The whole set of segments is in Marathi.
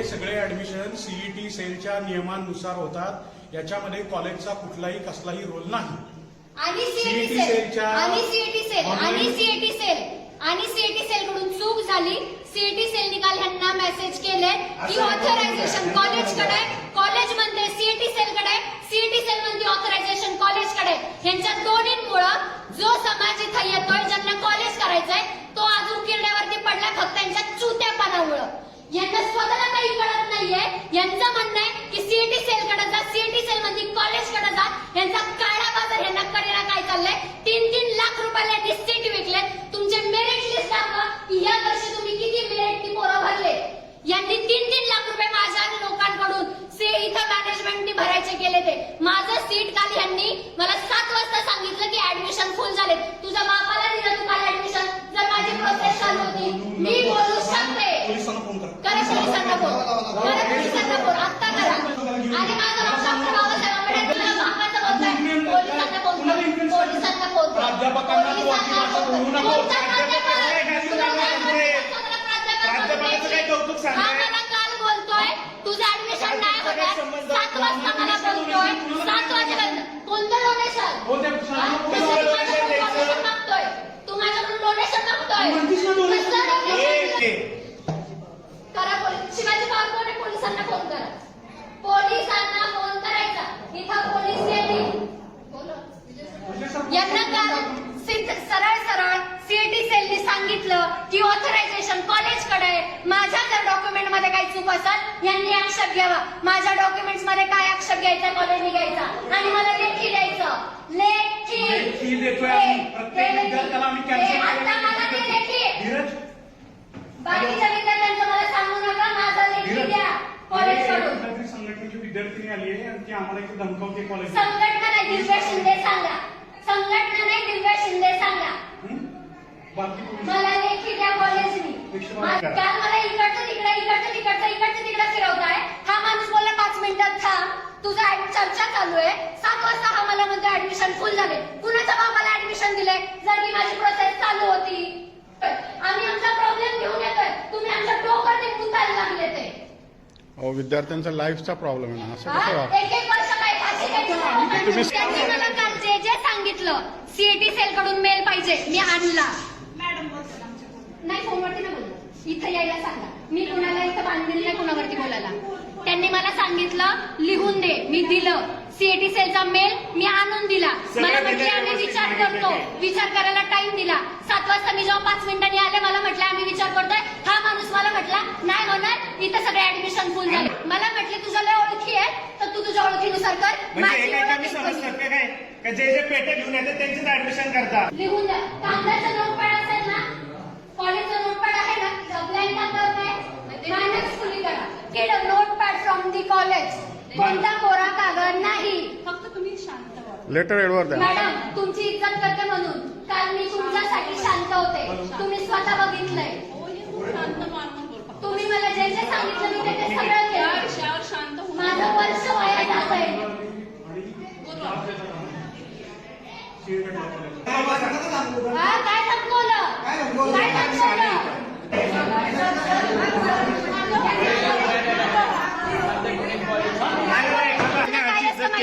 हे सगळे ऍडमिशन सीईटी सेलच्या नियमांनुसार होतात. याच्यामध्ये कॉलेजचा कुठलाही कसलाही रोल नाही. आणि सीएटी CET सेल सेलच्या आणि सीएटी सेल आणि सीएटी सेल आणि सीएटी सेल कडून चूक झाली सीएटी सेल निकाल ह्यांना मेसेज केले की ऑथरायझेशन नाही. कॉलेजकडे कॉलेज म्हणते सीएटी सेल कडे सीएटी सेल म्हणते ऑथरायझेशन कॉलेजकडे ह्यांच्या दोन्हींमुळं जो समाज इथं येतोय ज्यांना कॉलेज करायचंय तो अजून किरड्यावरती पडलाय फक्त त्यांच्या चुत्यापणामुळं. यांना स्वतःला काही कळत नाहीये यांचं म्हणणं आहे की सीएटी सेल कडे जा सीएटी सेल मध्ये कॉलेजकडे जा यांचा काळा बाजार यांना कडेला काय चाललंय तीन तीन लाख रुपयाला यांनी सीट विकले तुमचे मेरिट लिस्ट दाखवा की या वर्षी तुम्ही किती मेरिट पोरं भरले यांनी तीन तीन लाख रुपये माझ्या लोकांकडून से इथं भरायचे केले ते. माझं सीट काल यांनी मला सात वाजता सांगितलं की ऍडमिशन फुल झाले तुझ्या बापाला दिलं तू काल ऍडमिशन जर माझी प्रोसेस चालू होती मी बोलू शकते. पोलिसांना फोन करा. करा पोलिसांना फोन करा पोलिसांना फोन आत्ता करा. आणि माझं नाव डॉक्टर बाबासाहेब आंबेडकर तुला बापाचं बोलताय पोलिसांना फोन पोलिसांना फोन प्राध्यापकांना तू अशी भाषा बोलू नको. कोणता प्राध्यापक? प्राध्यापक काय तुला काय प्राध्यापक बोलतोय? स्वतःला प्राध्यापक प्राध्यापकाचं काय कौतुक हा सांगताय? मला काल बोलतोय तुझं ऍडमिशन नाही प्राध्यापकाचा काय होत संबंध? सात वाजता मला बोलतोय सात वाजेपर्यंत कोणतं डोनेशन हो, त्या शाळेला कोणाला donation द्यायचं? डोनेशन मागतोय तू माझ्याकडून डोनेशन मागतोय म्हणतीस ना donation? कसलं donation ए, दिलं? ए, करा पोलीस शिवाजी पवार कोण आहे? पोलिसांना फोन करा पोलिसांना फोन करायचा इथं पोलीस येतील यांना काल सरळ सरळ सीएटी सेलनी सांगितलं की ऑथरायझेशन कॉलेजकडे आहे माझ्या जर डॉक्युमेंटमध्ये काही चूक असेल यांनी आक्षेप घ्यावा. माझ्या डॉक्युमेंट्समध्ये काय आक्षेप घ्यायचा कॉलेजने घ्यायचा? आणि मला लेखी द्यायचं. लेखी. लेखी देतोय आम्ही. प्रत्येक लेखी. विद्यार्थ्याला आम्ही cancel आता केलेलं मला ते लेखी लेखी. आहे. धीरज. बाकीच्या विद्यार्थ्यांचं मला सांगू नका माझा लेखी द्या. कॉलेजकडून. संघटनेची विद्यार्थिनी आली आहे आणि ती आम्हाला धमकावते कॉलेज संघटना नाही दिव्या शिंदे सांगा. संघटना नाही दिव्या शिंदे सांगा. मला लेखी द्या कॉलेजनी मा-. काल मला इकडचं तिकडे इकडचं तिकडचं इकडचं तिकडे फिरवताय. हा माणूस बोलला पाच मिनिटात थांब. तुझा चर्चा चालू आहे. सात वाजता हा मला म्हणतो ऍडमिशन फुल झाले. कुणाच्या बाबाला ऍडमिशन दिले जर की माझी प्रोसेस चालू होती. आम्ही आमचा प्रॉब्लेम घेऊन येतोय. तुम्ही आमच्या डोकं ते कुतायला लागले ते. अहो विद्यार्थ्यांचा लाईफचा प्रॉब्लेम आहे ना. असं कसं? राहतं? एक एक वर्ष काय फाशी घ्यायची? तुम्ही- त्यांनी मला काल जे जे सांगितलं सीएटी सेल कडून मेल पाहिजे मी आणला. नाही फोनवरती नाही बोलत. इथं यायला सांगा. मी कुणाला इथं बांधलेलं नाही कुणावरती बोलायला? त्यांनी मला सांगितलं लिहून दे मी दिलं. सीएटी सेलचा मेल मी आणून दिला. मला म्हटले आम्ही विचार करतो. विचार करायला टाइम दिला. सात वाजता मी जेव्हा पाच मिनिटांनी आले मला म्हटलं आम्ही विचार करतोय. हा माणूस मला म्हटला नाही होणार इथं सगळे ऍडमिशन फुल झाले. मला म्हटले तुझ्या लय ओळखी आहे तर तू तुझ्या ओळखीनुसार कर. म्हणजे माझी का जे जे पेटे घेऊन येतात त्यांचेच ऍडमिशन करतात. लिहून द्या. कागदाचं नोटपॅड असेल ना? कॉलेजचं नोटपॅड आहे ना? मायनस करा? Get a notepad from the college कोणता कोरा कागद नाही. फक्त तुम्ही शांत व्हा. लेटर एडवर द्या. मॅडम तुमची इज्जत करते म्हणून. काल मी तुमच्यासाठी शांत होते. तुम्ही स्वतः बघितलंय. हो, तुम्ही मला जे जे सांगितलं मी ते ते सगळं केलं. माझं वर्ष वाया जात आहे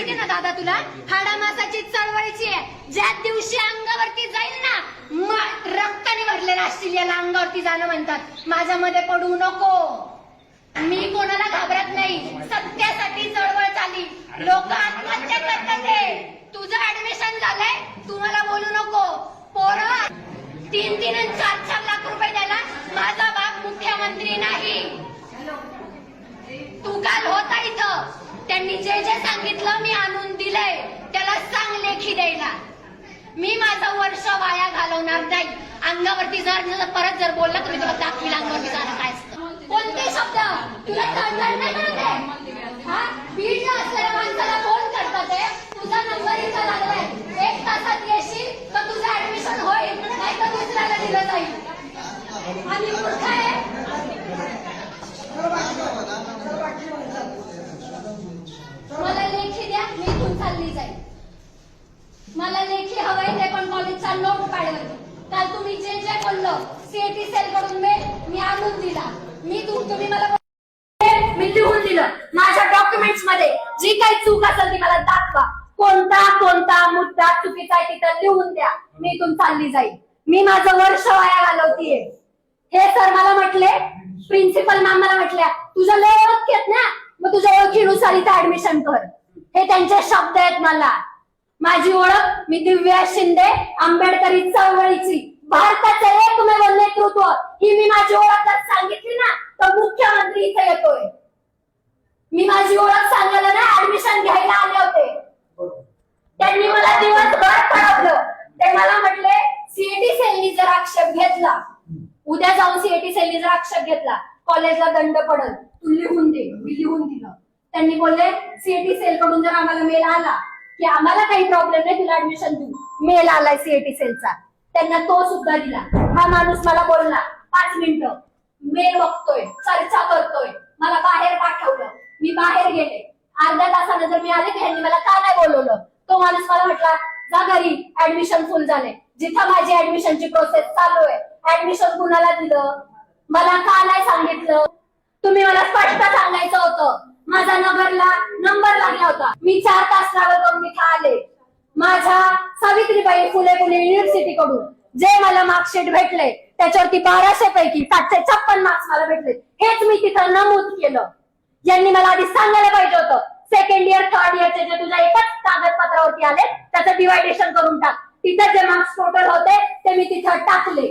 ना दादा तुला हाडा मासाची चळवळीची आहे ज्या दिवशी अंगावरती जाईल ना रक्ताने भरलेलं असतील याला अंगावरती जाणं म्हणतात माझ्या माझ्यामध्ये पडू नको मी कोणाला घाबरत नाही सत्यासाठी चळवळ चाली लोक आत्महत्या करतात तुझं ऍडमिशन झालंय तू मला बोलू नको. पोर तीन तीन चार चार लाख रुपये द्यायला माझा बाप मुख्यमंत्री नाही. तू काल होता इथं. त्यांनी जे जे सांगितलं मी आणून दिलंय. त्याला सांग लेखी द्यायला. मी माझं वर्ष वाया घालवणार नाही. अंगावरती जर परत जर बोललं तर मी तुला दाखवील अंगावरती जाणं काय कोणते शब्द? तुला नाही कळत आहे? हा? बीडला असलेल्या माणसाला फोन करतात आहे. तुझा नंबर इथं लागलाय एक तासात येशील तर तुझं ऍडमिशन होईल नाही तर दुसऱ्याला दिलं जाईल आणि मूर्ख आहे मला लेखी द्या मी इथून चालली जाईल मला लेखी हवंय ते पण कॉलेजचा नोट पॅडवर काल तुम्ही जे जे बोललो सीएटी सेल कडून मेल मी आणून दिला मी तू तुम्ही मला बोलले, मी लिहून दिलं माझ्या डॉक्युमेंट्समध्ये जी काही चूक असेल ती मला दाखवा कोणता कोणता मुद्दा चुकीचा आहे द्या. मी इथून चालली जाईल. मी माझं वर्ष वाया घालवतीये. हे सर मला म्हटले प्रिन्सिपल मॅम मला म्हटल्या तुझ्या लय ओळख येत ना? मग तुझ्या ओळखीनुसार इथं ऍडमिशन कर. हे त्यांचे शब्द आहेत मला. माझी ओळख मी दिव्या शिंदे आंबेडकरी चळवळीची. भारताचं एकमेव नेतृत्व. ही मी माझी ओळख जर सांगितली ना तर मुख्यमंत्री इथे येतोय. मी माझी ओळख सांगायला ना ऍडमिशन घ्यायला आले होते. त्यांनी मला दिवसभर कळवलं ते मला म्हटले सीएटी सेलनी जर आक्षेप घेतला उद्या जाऊन सीएटी सेलनी जर आक्षेप घेतला कॉलेजला दंड पडल तू लिहून दे मी लिहून दिलं. त्यांनी बोलले सीएटी सेल कडून जर आम्हाला मेल आला की आम्हाला काही प्रॉब्लेम नाही तुला ऍडमिशन देऊ. मेल आलाय सीएटी सेलचा. त्यांना तो सुद्धा दिला. हा माणूस मला बोलला पाच मिनिटं मेल बघतोय चर्चा करतोय मला बाहेर पाठवलं मी बाहेर गेले. अर्ध्या तासानं जर मी आले की ह्यांनी मला का नाही बोलवलं? तो माणूस मला म्हटला जा घरी ऍडमिशन फुल झाले जिथं माझी ऍडमिशनची प्रोसेस चालू आहे ऍडमिशन कुणाला दिलं? मला का नाही सांगितलं? तुम्ही मला स्पष्ट सांगायचं होतं. माझा नगरला नंबर लागला होता. मी चार तास ट्रॅव्हल करून आले. माझ्या सावित्रीबाई फुले पुणे युनिव्हर्सिटी कडून जे मला मार्कशीट भेटले त्याच्यावरती बाराशे पैकी सातशे छप्पन मार्क्स मला भेटले. हेच मी तिथं नमूद केलं. यांनी मला आधी सांगायला पाहिजे होतं सेकंड इयर थर्ड इयरचे जे तुझ्या एकाच कागदपत्रावरती आले त्याचं डिवायडेशन करून टाक. तिथं जे मार्क्स टोटल होते ते मी तिथं टाकले.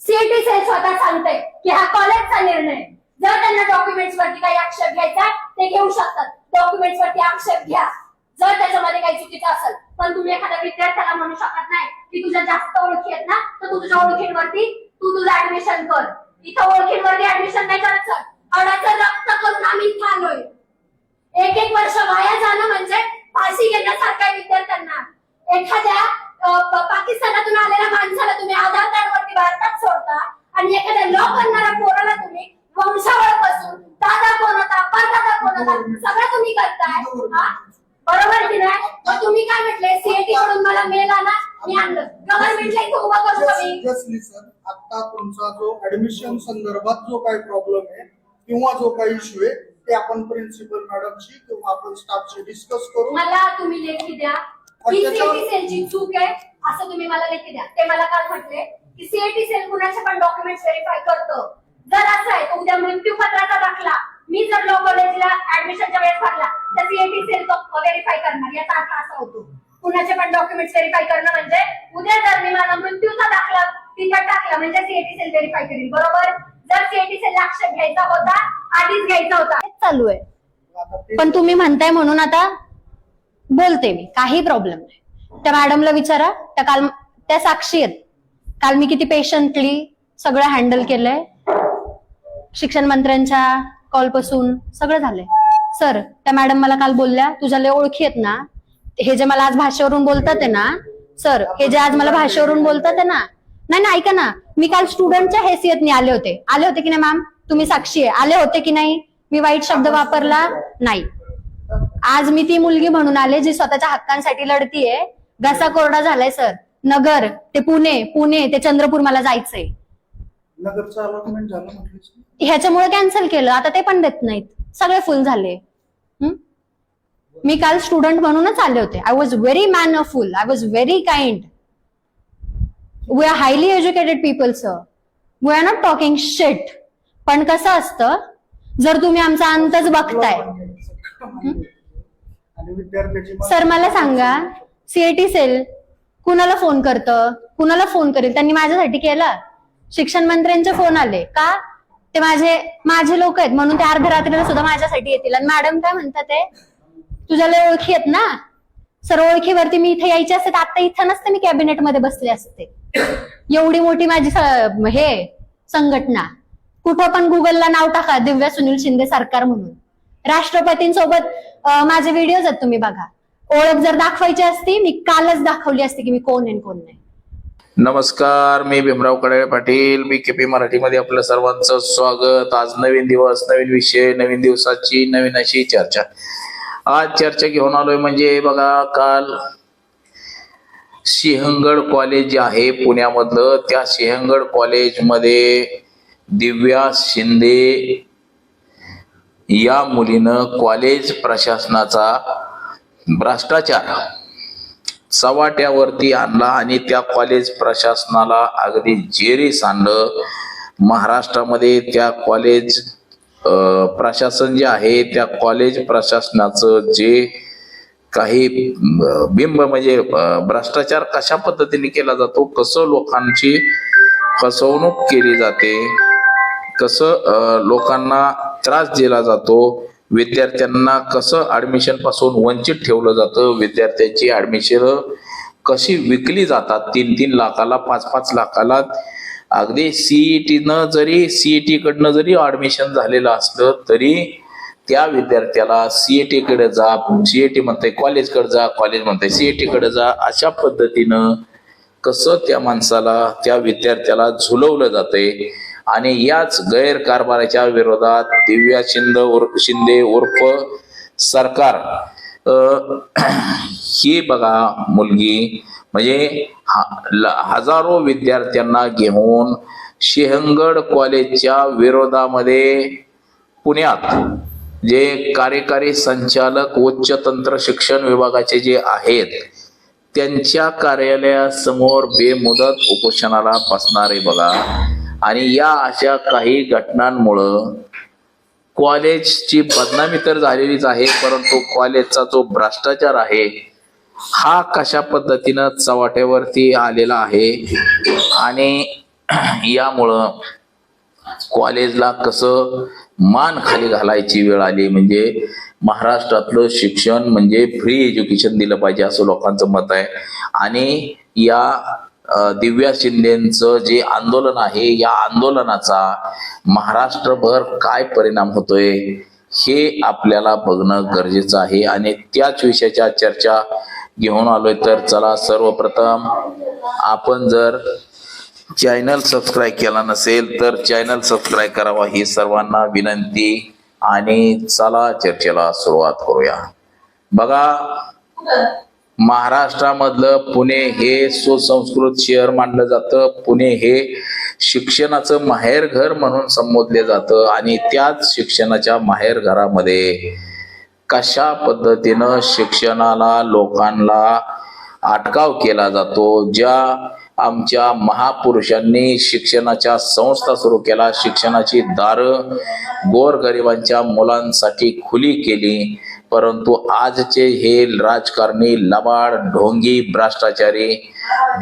सीईटी सेल स्वतः सांगते की हा कॉलेजचा निर्णय. जर त्यांना डॉक्युमेंट्स वरती काही आक्षेप घ्यायचा ते घेऊ शकतात. डॉक्युमेंट्स वरती आक्षेप घ्या. जर त्याच्यामध्ये काही चुकीचं असेल पण तुम्ही एखाद्या विद्यार्थ्याला म्हणू शकत नाही की तुझ्या जास्त ओळखी आहेत ना तर तू तुझ्या ओळखींवरती तू तुझं ऍडमिशन कर. इथं ओळखींवरती ऍडमिशन नाही करायचं अडाचं रक्त करून आम्ही थांबलोय एक एक वर्ष वाया जाणं म्हणजे फाशी घेण्यासारखं विद्यार्थ्यांना. एखाद्या पाकिस्तानातून आलेल्या माणसाला तुम्ही आधार कार्ड वरती भारतात सोडता आणि एखाद्या लॉ करणाऱ्या पोराला तुम्ही वंशावळपासून दादा कोण होता? परदादा कोण होता? सगळं तुम्ही करताय? बरोबर की नाही? मग तुम्ही काय म्हटले? सीएटी कडून मला मेल आला मी आणलं. गव्हर्नमेंटला इथं उभं मी. आता तुमचा जो ऍडमिशन संदर्भात जो काही प्रॉब्लेम आहे किंवा जो काही इश्यू आहे ते आपण प्रिन्सिपल मॅडमशी किंवा आपण स्टाफशी डिस्कस करू. मला तुम्ही लेखी द्या. ही सीएटी सेलची चूक आहे असं तुम्ही मला लेखी द्या. ते मला काल म्हटले की सीएटी सेल कुणाचे पण डॉक्युमेंट व्हेरीफाय करतो. जर असं आहे तर उद्या मृत्यूपत्राचा दाखला. मी जर लॉ कॉलेजला ऍडमिशनच्या वेळेस भरला तर सीएटी सेल तो व्हेरीफाय करणार. याचा अर्थ असा होतो. कुणाचे पण डॉक्युमेंट व्हेरीफाय करणं म्हणजे उद्या जर मी माझा मृत्यूचा दाखला तिथं टाकला म्हणजे सीएटी सेल व्हेरीफाय करेल बरोबर? जर सीएटी सेल आक्षेप घ्यायचा होता आधीच घ्यायचा होता. चालू आहे. पण तुम्ही म्हणताय म्हणून आता बोलते मी काही प्रॉब्लेम नाही. त्या मॅडमला विचारा त्या काल त्या साक्षी आहेत. काल मी किती पेशंटली सगळं हँडल केलंय. शिक्षण मंत्र्यांच्या कॉलपासून सगळं झालंय. सर त्या मॅडम मला काल बोलल्या तुझ्या लय ओळखी आहेत ना. हे जे मला आज भाषेवरून बोलतात आहे ना सर हे जे आज मला भाषेवरून बोलतात आहे ना नाही ना ऐका ना. मी काल स्टुडंटच्या हैसियतने आले होते. आले होते की नाही मॅम तुम्ही साक्षी आहे. आले होते की नाही? मी वाईट शब्द वापरला? नाही. आज मी ती मुलगी म्हणून आले जी स्वतःच्या हक्कांसाठी लढतीये. घसा कोरडा झालाय सर. नगर ते पुणे पुणे ते चंद्रपूर मला जायचंय. नगरचं अलॉटमेंट झालं म्हटलं ह्याच्यामुळे कॅन्सल केलं. आता ते पण देत नाहीत. सगळे फुल झाले. हं? मी काल स्टुडंट म्हणूनच आले होते. I was very mannerful I was very kind we are highly educated people sir we are not talking shit पण कसं असतं जर तुम्ही आमचा अंतच बघताय. आणि विद्यार्थ्याची सर मला सांगा सीएटी सेल कुणाला फोन करतं? कुणाला फोन करेल? त्यांनी माझ्यासाठी केलं? शिक्षण मंत्र्यांचे फोन आले. का? ते माझे माझे लोक आहेत. म्हणून ते अर्ध्या रात्रीला सुद्धा माझ्यासाठी येतील. आणि मॅडम काय म्हणतात ते तुझ्या लय ओळखी आहेत ना? सर ओळखीवरती मी इथे यायचे असते तर आता इथं नसते मी कॅबिनेटमध्ये बसले असते. एवढी मोठी माझी हे संघटना. कुठं पण गुगलला नाव टाका दिव्या सुनील शिंदे सरकार म्हणून. राष्ट्रपतींसोबत माझे व्हिडिओज आहेत तुम्ही बघा. ओळख जर दाखवायची असती मी कालच दाखवली असती की मी कोण आहे कोण नाही. नमस्कार मी भीमराव कडाळे पाटील. मी केपी मराठीमध्ये आपलं सर्वांचं स्वागत. आज नवीन दिवस नवीन विषय नवीन दिवसाची नवीन अशी चर्चा. आज चर्चा घेऊन आलोय म्हणजे बघा काल सिंहगड कॉलेज जे आहे पुण्यामधलं त्या सिंहगड कॉलेजमध्ये दिव्या शिंदे या मुलीनं कॉलेज प्रशासनाचा भ्रष्टाचार चव्हाट्यावरती आणला आणि त्या कॉलेज प्रशासनाला अगदी जेरी सांडलं महाराष्ट्रामध्ये त्या कॉलेज प्रशासन जे आहे त्या कॉलेज प्रशासनाचं जे काही बिंब म्हणजे भ्रष्टाचार कशा पद्धतीने केला जातो कसं लोकांची फसवणूक केली जाते कसं लोकांना त्रास दिला जातो विद्यार्थ्यांना कसं ऍडमिशनपासून वंचित ठेवलं जातं विद्यार्थ्यांची ऍडमिशन कशी विकली जातात तीन तीन लाखाला पाच पाच लाखाला. अगदी सीईटीनं जरी सीईटी कडनं जरी ऍडमिशन झालेलं असलं तरी त्या विद्यार्थ्याला सीएटी कडे जा सीएटी म्हणते कॉलेजकडे जा कॉलेज म्हणते सीएटी कडे जा अशा पद्धतीनं कसं त्या माणसाला त्या विद्यार्थ्याला झुलवलं जातंय. आणि याच गैरकारभाराच्या विरोधात दिव्या शिंदे उर्फ शिंदे उर्फ सरकार ही बघा मुलगी म्हणजे हा- ल- हजारो विद्यार्थ्यांना घेऊन सिंहगड कॉलेजच्या विरोधामध्ये पुण्यात जे कार्यकारी संचालक उच्च तंत्र शिक्षण विभागाचे जे आहेत त्यांच्या कार्यालयासमोर बेमुदत उपोषणाला बसणारे बघा आणि या अशा काही घटनांमुळं कॉलेजची बदनामी तर झालेलीच आहे परंतु कॉलेजचा जो भ्रष्टाचार आहे हा कशा पद्धतीनं चव्हाट्यावरती आलेला आहे आणि यामुळं कॉलेजला कसं मान खाली घालायची वेळ आली म्हणजे महाराष्ट्रातलं शिक्षण म्हणजे फ्री एज्युकेशन दिलं पाहिजे असं लोकांचं मत आहे. आणि या दिव्या शिंदेचं जे आंदोलन आहे या आंदोलनाचा महाराष्ट्रभर काय परिणाम होतोय हे आपल्याला बघणं गरजेचं आहे. आणि त्याच विषयाच्या चर्चा घेऊन आलोय तर चला सर्वप्रथम आपण जर चॅनल सबस्क्राईब केला नसेल तर चॅनल सबस्क्राईब करावा ही सर्वांना विनंती आणि चला चर्चेला सुरुवात करूया. बघा महाराष्ट्रामधलं पुणे हे सुसंस्कृत शहर मानलं जातं. पुणे हे शिक्षणाचं माहेरघर म्हणून संबोधले जातं आणि त्याच शिक्षणाच्या माहेरघरामध्ये कशा पद्धतीनं शिक्षणाला लोकांना अटकाव केला जातो ज्या आमच्या महापुरुषांनी शिक्षणाच्या संस्था सुरू केला शिक्षणाची दारं गोरगरिबांच्या मुलांसाठी खुली केली परंतु आजचे हे राजकारणी लबाड ढोंगी भ्रष्टाचारी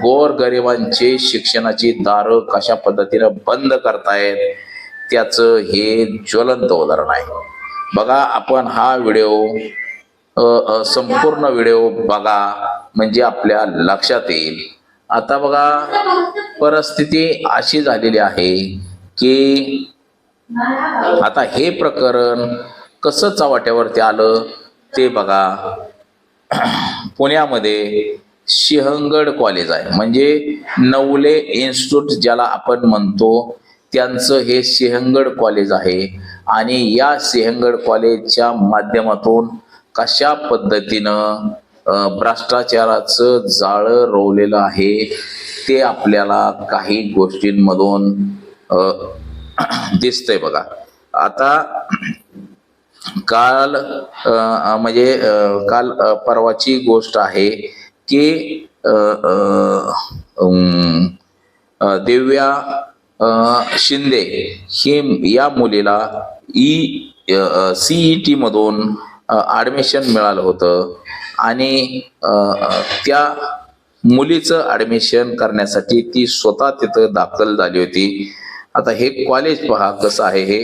गोरगरिबांचे शिक्षणाची दारं कशा पद्धतीनं बंद करतायत त्याचं हे ज्वलंत उदाहरण आहे. बघा आपण हा व्हिडिओ संपूर्ण व्हिडिओ बघा म्हणजे आपल्या लक्षात येईल. आता बघा परिस्थिती अशी झालेली आहे की आता हे प्रकरण कसं चव्हाट्यावरती आलं ते बघा. पुण्यामध्ये सिंहगड कॉलेज आहे. म्हणजे नवले इन्स्टिट्यूट ज्याला आपण म्हणतो त्यांचं हे सिंहगड कॉलेज आहे. आणि या सिंहगड कॉलेजच्या माध्यमातून कशा पद्धतीनं भ्रष्टाचाराचं जाळं रोवलेलं आहे ते आपल्याला काही गोष्टींमधून दिसतंय बघा. आता काल म्हणजे काल परवाची गोष्ट आहे की दिव्या शिंदे ही या मुलीला ई सीई टी मधून ॲडमिशन मिळालं होतं आणि त्या मुलीचं ॲडमिशन करण्यासाठी ती स्वतः तिथं दाखल झाली होती. आता हे कॉलेज पहा कसं आहे हे.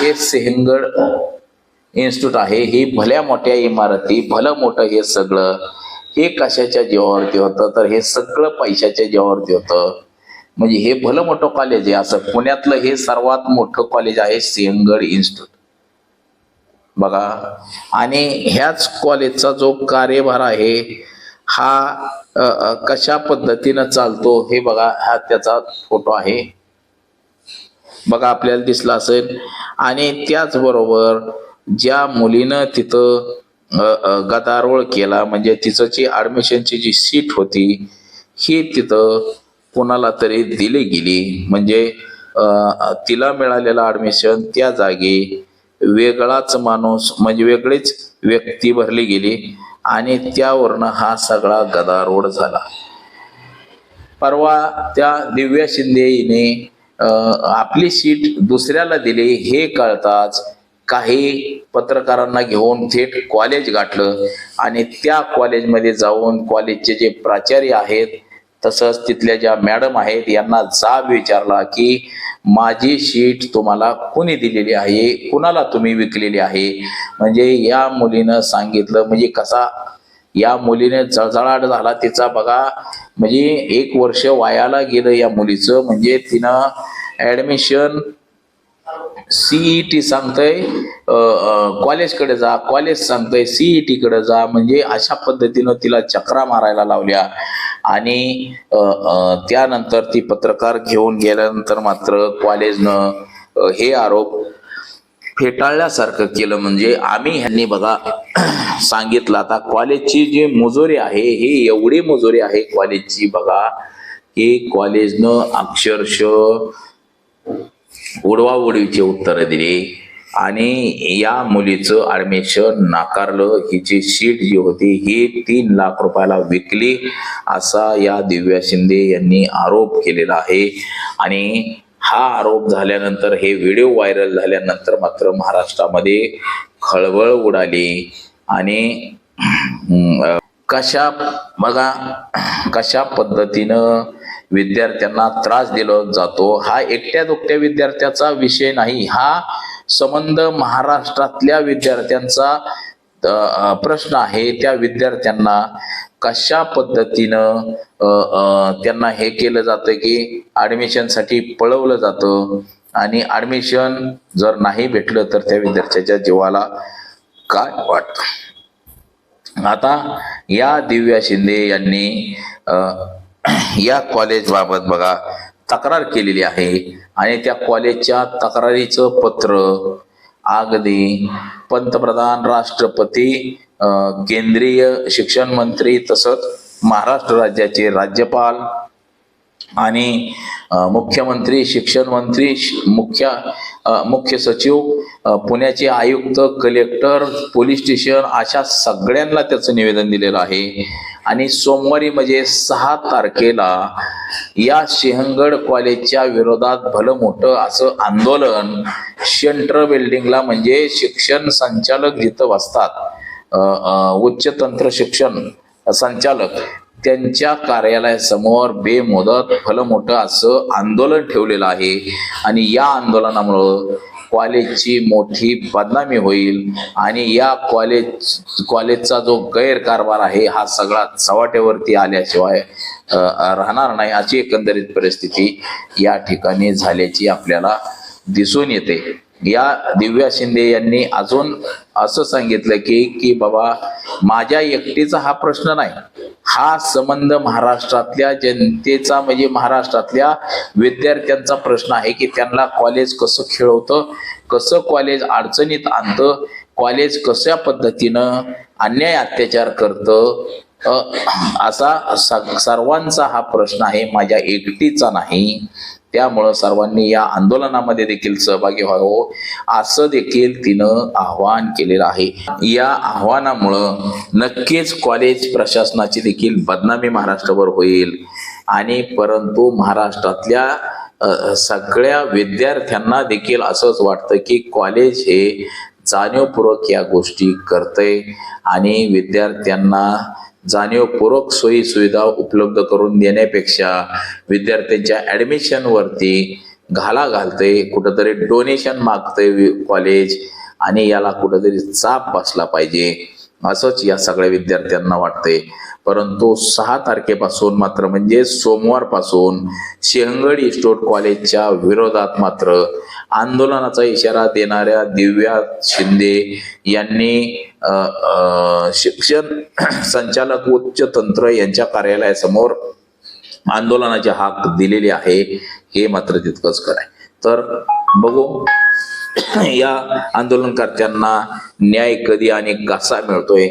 हे सिंहगड इन्स्टिट्यूट आहे. ही भल्या मोठ्या इमारती भलं मोठं हे सगळं हे कशाच्या जीवावरती होतं? तर हे सगळं पैशाच्या जीवावरती होतं. म्हणजे हे भलं मोठं कॉलेज आहे. असं पुण्यातलं हे सर्वात मोठं कॉलेज आहे सिंहगड इन्स्टिट्यूट. बघा. आणि ह्याच कॉलेजचा जो कार्यभार आहे हा कशा पद्धतीनं चालतो हे बघा. हा त्याचा फोटो आहे. बघा आपल्याला दिसला असेल. आणि त्याचबरोबर ज्या मुलीनं तिथं गदारोळ केला म्हणजे तिचं जी ॲडमिशनची जी सीट होती ही तिथं कोणाला तरी दिली गेली. म्हणजे तिला मिळालेलं ॲडमिशन त्या जागी वेगळाच माणूस म्हणजे वेगळीच व्यक्ती भरली गेली आणि त्यावरनं हा सगळा गदारोळ झाला. परवा त्या दिव्या शिंदे हिने आपली सीट दुसऱ्याला दिली हे कळताच काही पत्रकारांना घेऊन थेट कॉलेज गाठलं आणि त्या कॉलेजमध्ये जाऊन कॉलेजचे जे प्राचार्य आहेत तसंच तिथल्या ज्या मॅडम आहेत यांना जाब विचारला की माझी शीट तुम्हाला कुणी दिलेली आहे? कुणाला तुम्ही विकलेली आहे? म्हणजे या मुलीनं सांगितलं म्हणजे कसा या मुलीने जळजळाट झाला तिचा बघा. म्हणजे एक वर्ष वायाला गेलं या मुलीचं म्हणजे तिनं ॲडमिशन सीईटी सांगतंय कॉलेजकडे जा कॉलेज सांगतंय सीईटी कडे जा म्हणजे अशा पद्धतीनं तिला चक्रा मारायला लावल्या. आणि त्यानंतर ती पत्रकार घेऊन गेल्यानंतर मात्र कॉलेजनं हे आरोप फेटाळल्यासारखं केलं. म्हणजे आम्ही ह्यांनी बघा सांगितलं आता कॉलेजची जी मुजोरी आहे ही एवढी मुजोरी आहे कॉलेजची बघा की कॉलेजनं अक्षरशः उडवाउडवीची उत्तरं दिली. आणि या मुलीचं ऍडमिशन नाकारलं. हिची शीट जी होती ही तीन लाख रुपयाला विकली असा या दिव्या शिंदे यांनी आरोप केलेला आहे. आणि हा आरोप झाल्यानंतर हे व्हिडिओ व्हायरल झाल्यानंतर मात्र महाराष्ट्रामध्ये खळबळ उडाली. आणि कशा बघा कशा पद्धतीनं विद्यार्थ्यांना त्रास दिला जातो. हा एकट्या दुकट्या विद्यार्थ्याचा विषय नाही. हा संबंध महाराष्ट्रातल्या विद्यार्थ्यांचा प्रश्न आहे. त्या विद्यार्थ्यांना कशा पद्धतीनं त्यांना हे केलं जातं की ॲडमिशनसाठी पळवलं जातं? आणि ॲडमिशन जर नाही भेटलं तर त्या विद्यार्थ्याच्या जीवाला काय वाटतं? आता या दिव्या शिंदे यांनी या कॉलेजबाबत बघा तक्रार केलेली आहे. आणि त्या कॉलेजच्या तक्रारीचं पत्र अगदी पंतप्रधान राष्ट्रपती केंद्रीय शिक्षण मंत्री तसंच महाराष्ट्र राज्याचे राज्यपाल आणि मुख्यमंत्री शिक्षण मंत्री मुख्य मुख्य सचिव पुण्याचे आयुक्त कलेक्टर पोलीस स्टेशन अशा सगळ्यांना त्याचं निवेदन दिलेलं आहे. आणि सोमवारी म्हणजे सहा तारखेला या सिंहगड कॉलेजच्या विरोधात भलं मोठं असं आंदोलन सेंट्रल बिल्डिंगला म्हणजे शिक्षण संचालक जिथं बसतात उच्च तंत्र शिक्षण संचालक त्यांच्या कार्यालयासमोर बेमुदत भलं मोठं असं आंदोलन ठेवलेलं आहे. आणि या आंदोलनामुळं कॉलेजची मोठी बदनामी होईल आणि या कॉलेज कॉलेजचा जो गैरकारभार आहे हा सगळा चव्हाट्यावरती आल्याशिवाय राहणार नाही अशी एकंदरीत परिस्थिती या ठिकाणी झाल्याची आपल्याला दिसून येते. या दिव्या शिंदे यांनी अजून असं सांगितलं की की बाबा माझ्या एकटीचा हा प्रश्न नाही. हा संबंध महाराष्ट्रातल्या जनतेचा म्हणजे महाराष्ट्रातल्या विद्यार्थ्यांचा प्रश्न आहे की त्यांना कॉलेज कसं खेळवतं कसं कॉलेज अडचणीत आणतं कॉलेज कशा पद्धतीनं अन्याय अत्याचार करतं असा सर्वांचा हा प्रश्न आहे माझ्या एकटीचा नाही. त्यामुळं सर्वांनी या आंदोलनामध्ये देखील सहभागी व्हावं असं देखील तिनं आव्हान केलेलं आहे. या आव्हानामुळं नक्कीच कॉलेज प्रशासनाची देखील बदनामी महाराष्ट्रभर होईल. आणि परंतु महाराष्ट्रातल्या सगळ्या विद्यार्थ्यांना देखील असंच वाटतं की कॉलेज हे जाणीवपूर्वक या गोष्टी करते आणि विद्यार्थ्यांना जाणीवपूर्वक सोयी सुविधा उपलब्ध करून देण्यापेक्षा विद्यार्थ्यांच्या ॲडमिशनवरती घाला घालते कुठंतरी डोनेशन मागतंय कॉलेज आणि याला कुठंतरी चाप बसला पाहिजे. असंच या सगळ्या विद्यार्थ्यांना वाटते परंतु सहा तारखेपासून मात्र म्हणजे सोमवारपासून सिंहगड इस्टोट कॉलेजच्या विरोधात मात्र आंदोलनाचा इशारा देणाऱ्या दिव्या शिंदे यांनी शिक्षण संचालक उच्च तंत्र यांच्या कार्यालयासमोर आंदोलनाची हाक दिलेली आहे हे मात्र तितकंच खरं आहे. तर बघू या आंदोलनकर्त्यांना न्याय कधी आणि कसा मिळतोय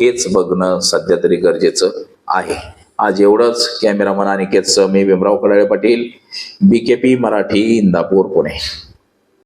हेच बघणं सध्या तरी गरजेचं आहे. आज एवढंच. कॅमेरामन अनिकेतसह मी भीमराव कडाळे पाटील पी मराठी इंदापूर पुणे.